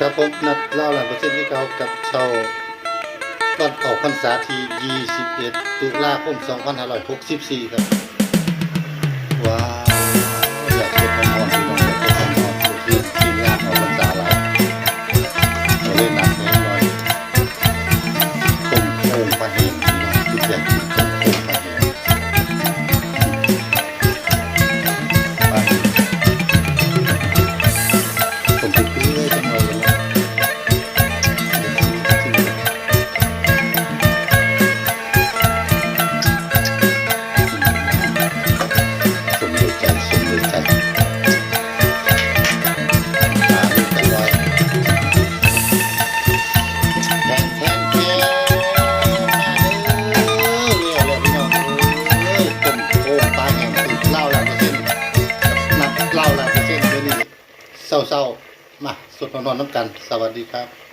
ครับผมนัดเล่าหลังปร์เซ็นต์ที่เขากับชาวันออกพรรษาที่ 21 ตุลาคม 2564 ครับ ว้าว อยากเก็บความนอนที่น้องอยากเก็บความนอนคือทีมงานออกพรรษาหลายเราเล่นหนักแน่นอนต้มโค้งปลาเห็นพี่น้องคืออยากกินต้มโค้งปลาเห็น เล้าหลังเปอร์เซ็นต์นับเล้าหลังเปอร์เซ็นต์เดี๋ยวนี้เศร้าๆมาสุดนอนน้ำกัน สวัสดีครับ